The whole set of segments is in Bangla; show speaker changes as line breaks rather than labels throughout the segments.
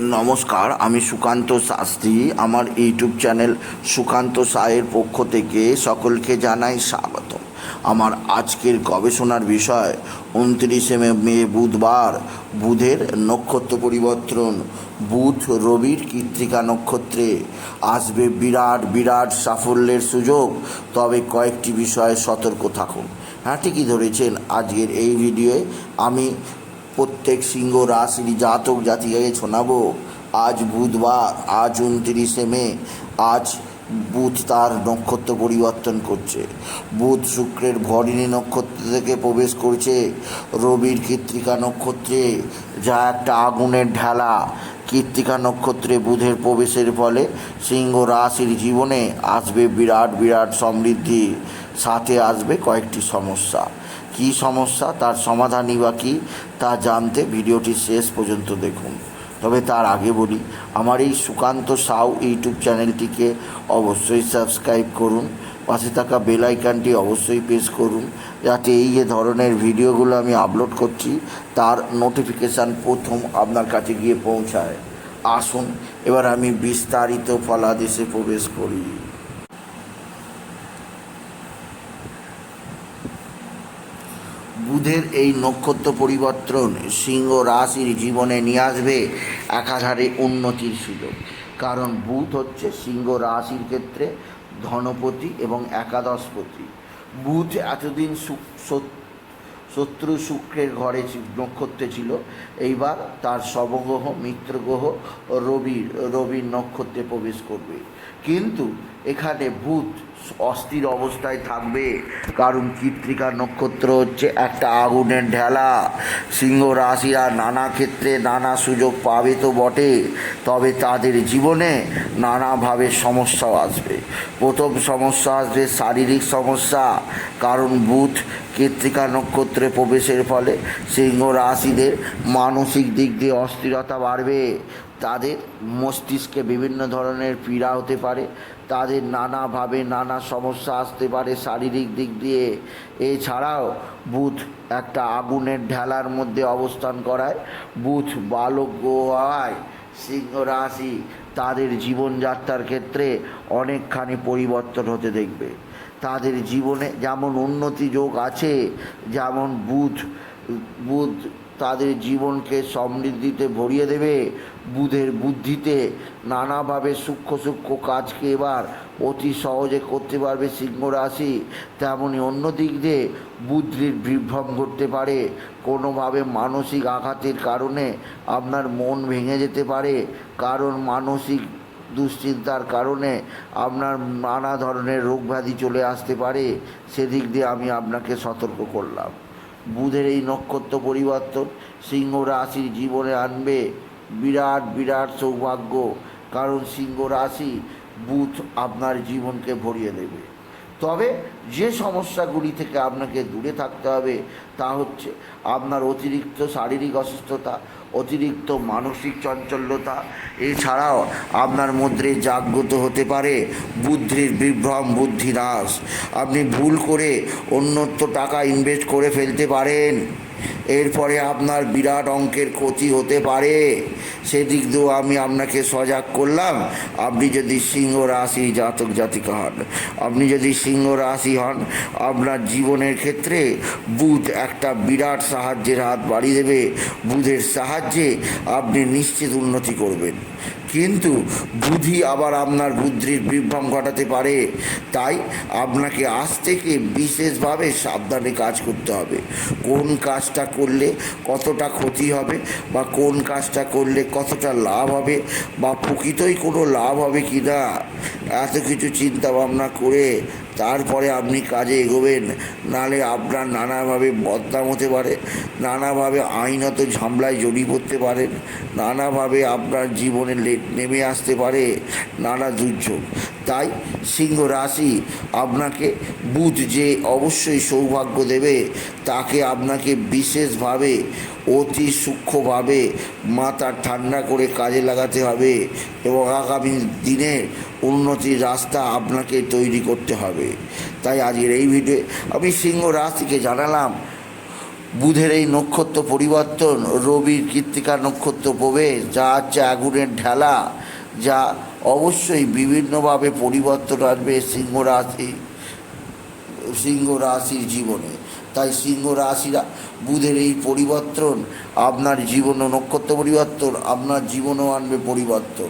নমস্কার, আমি সুকান্ত শাস্ত্রী। আমার ইউটিউব চ্যানেল সুকান্ত সায়ের পক্ষ থেকে সকলকে জানাই স্বাগত। আমার আজকের গবেষণার বিষয়, উনত্রিশে মে- বুধবার, বুধের নক্ষত্র পরিবর্তন, বুধ রবির কৃত্তিকা নক্ষত্রে। আসবে বিরাট বিরাট সাফল্যের সুযোগ। তবে কয়েকটি বিষয়ে সতর্ক থাকুন। হ্যাঁ ঠিকই ধরেছেন, আজকের এই ভিডিওয়ে আমি প্রত্যেক সিংহ রাশির জাতক, জাতিকাকে শোনাবো। আজ বুধবার, আজ উনত্রিশে মে, আজ বুধ তার নক্ষত্র পরিবর্তন করছে। বুধ শুক্রের ভরিণী নক্ষত্র থেকে প্রবেশ করছে। রবির কৃত্রিকা নক্ষত্রে, যা একটা আগুনের ঢালা। কৃত্তিকা নক্ষত্রে বুধের প্রবেশের ফলে সিংহ রাশির জীবনে আসবে বিরাট বিরাট সমৃদ্ধি। সাথে আসবে কয়েকটি সমস্যা। কী সমস্যা? তার সমাধানই বা কী? তা জানতে ভিডিওটি শেষ পর্যন্ত দেখুন। তবে তার আগে বলি, আমার এই সুকান্ত সাউ ইউটিউব চ্যানেলটিকে অবশ্যই সাবস্ক্রাইব করুন। পাশে থাকা বেল আইকনটি অবশ্যই প্রেস করুন। যাতে এই যে ধরনের ভিডিওগুলো আমি আপলোড করছি, তার নোটিফিকেশান প্রথম আপনার কাছে গিয়ে পৌঁছায়। আসুন, এবার আমি বিস্তারিত ফলাদেশে প্রবেশ করি। বুধের এই নক্ষত্র পরিবর্তন সিংহ রাশির জীবনে নিয়ে আসবে একাধারে উন্নতির সুযোগ। কারণ বুধ হচ্ছে সিংহ রাশির ক্ষেত্রে ধনপতি এবং একাদশপতি। বুধ এতদিন শত্রু শুক্রের ঘরে নক্ষত্রে ছিল। এইবার তার শবগ্রহ মিত্রগ্রহ রবির রবির নক্ষত্রে প্রবেশ করবে। কিন্তু এখানে বুধ অস্থির অবস্থায় থাকবে। কারণ কৃত্রিকা নক্ষত্র হচ্ছে একটা আগুনের ঢেলা। সিংহ রাশিরা নানা ক্ষেত্রে নানা সুযোগ পাবে তো বটে। তবে তাদের জীবনে নানাভাবে সমস্যাও আসবে। প্রথম সমস্যা আসবে শারীরিক সমস্যা। কারণ বুধ কৃত্তিকা নক্ষত্রে প্রবেশের ফলে সিংহ রাশিদের মানসিক দিক দিয়ে অস্থিরতা বাড়বে। তাদের মস্তিষ্কে বিভিন্ন ধরনের পীড়া হতে পারে, তাদের নানাভাবে নানা সমস্যা আসতে পারে শারীরিক দিক দিয়ে। এছাড়াও বুধ একটা আগুনের ঢেলার মধ্যে অবস্থান করায়। বুধ বালক গোয়ায় সিংহ রাশি তাদের জীবনযাত্রার ক্ষেত্রে অনেকখানি পরিবর্তন হতে দেখবে। তাদের জীবনে যেমন উন্নতি যোগ আছে, যেমন বুধ বুধ তাদের জীবনকে সমৃদ্ধিতে ভরিয়ে দেবে, বুধের বুদ্ধিতে নানাভাবে সূক্ষ্ম সূক্ষ্ম কাজকে এবার অতি সহজে করতে পারবে সিংহ রাশি। তেমনই অন্য দিক দিয়ে বুদ্ধির বিভ্রম ঘটতে পারে, কোনোভাবে মানসিক আঘাতের কারণে আপনার মন ভেঙে যেতে পারে, কারণ মানসিক দুশ্চিন্তার কারণে আপনার নানা ধরনের রোগব্যাধি চলে আসতে পারে, সেদিক দিয়ে আমি আপনাকে সতর্ক করলাম। বুধের এই নক্ষত্র পরিবর্তন সিংহ রাশির জীবনে আনবে। বিরাট বিরাট সৌভাগ্য, কারণ সিংহ রাশি বুধ আপনার জীবনকে ভরিয়ে দেবে। তবে যে সমস্যাগুলি থেকে আপনাকে দূরে থাকতে হবে তা হচ্ছে আপনার অতিরিক্ত শারীরিক অসুস্থতা, অতিরিক্ত মানসিক চঞ্চল্যতা এছাড়াও আপনার মধ্যে জাগ্রত হতে পারে বুদ্ধির বিভ্রম বুদ্ধি হ্রাস আপনি ভুল করে অন্যত্র টাকা ইনভেস্ট করে ফেলতে পারেন। এরপরে আপনার বিরাট অঙ্কের ক্ষতি হতে পারে। সেদিক দিয়েও আমি আপনাকে সজাগ করলাম। আপনি যদি সিংহ রাশি জাতক জাতিকা হন, আপনি যদি সিংহ রাশি হন, আপনার জীবনের ক্ষেত্রে বুধ একটা বিরাট সাহায্যের হাত বাড়িয়ে দেবে। বুধের সাহায্যে আপনি নিশ্চিত উন্নতি করবেন। কিন্তু বুদ্ধি আবার আপনার বুদ্ধির বিভ্রম ঘটাতে পারে। তাই আপনাকে আজ থেকে বিশেষভাবে সাবধানে কাজ করতে হবে। কোন কাজটা করলে কতটা ক্ষতি হবে বা কোন কাজটা করলে কতটা লাভ হবে বা প্রকৃতই কোনো লাভ হবে কি না এত কিছু চিন্তা ভাবনা করে তারপরে আপনি কাজে এগোবেন, নালে আপনার নানাভাবে বদনাম হতে পারে, নানাভাবে আইনত ঝামলায় জড়িয়ে পড়তে পারেন নানাভাবে আপনার জীবনে নেমে আসতে পারে, নানা দুর্যোগ। তাই সিংহ রাশি আপনাকে বুধ যে অবশ্যই সৌভাগ্য দেবে, তাকে আপনাকে বিশেষভাবে অতি সূক্ষ্মভাবে মাথা ঠান্ডা করে কাজে লাগাতে হবে এবং আগামী দিনে উন্নতির রাস্তা আপনাকে তৈরি করতে হবে। তাই আজকের এই ভিডিও আমি সিংহ রাশিকে জানালাম, বুধের এই নক্ষত্র পরিবর্তন, রবির কৃত্তিকা নক্ষত্র প্রবেশ, যা হচ্ছে আগুনের ঢেলা, যা অবশ্যই বিভিন্নভাবে পরিবর্তন আসবে সিংহ রাশি, সিংহ রাশির জীবনে। তাই সিংহ রাশিরা, বুধের এই পরিবর্তন, আপনার জীবন নক্ষত্র পরিবর্তন, আপনার জীবনও আনবে পরিবর্তন।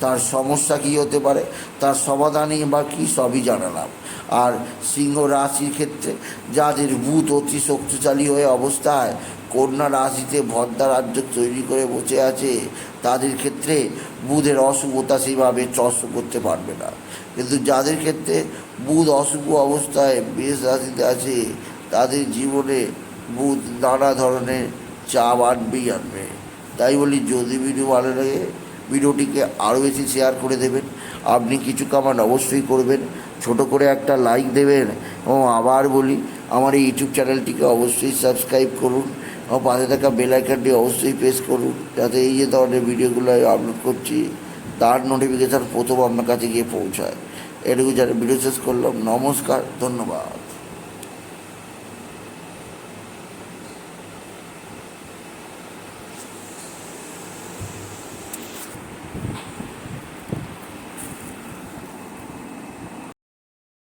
তার সমস্যা কী হতে পারে? তার সমাধানই বা কী সবই জানালাম। আর সিংহ রাশির ক্ষেত্রে, যাদের বুধ অতি শক্তিশালী হয়ে অবস্থায় কন্যা রাশিতে ভদ্রা রাজ্য তৈরি করে বসে আছে, তাদের ক্ষেত্রে বুধের অশুভতা সেভাবে চর্চ করতে পারবে না। কিন্তু যাদের ক্ষেত্রে বুধ অশুভ অবস্থায় বেশ রাশিতে আছে, তাদের জীবনে বুধ নানা ধরনের চাপ আনবেই আনবে। তাই বলি, যদি ভিডিও ভালো লাগে, ভিডিওটিকে আরও বেশি শেয়ার করে দেবেন। আপনি কিছু কামান অবশ্যই করবেন। ছোট করে একটা লাইক দেবেন। এবং আবার বলি, আমার এই ইউটিউব চ্যানেলটিকে অবশ্যই সাবস্ক্রাইব করুন। এবং পাশে থাকা বেলাইকানটি অবশ্যই প্রেস করুন। যাতে এই যে ধরনের ভিডিওগুলো আপলোড করছি, তার নোটিফিকেশান প্রথম আপনার কাছে গিয়ে পৌঁছায়। এটুকু যারা ভিডিও শেষ করলাম। নমস্কার, ধন্যবাদ।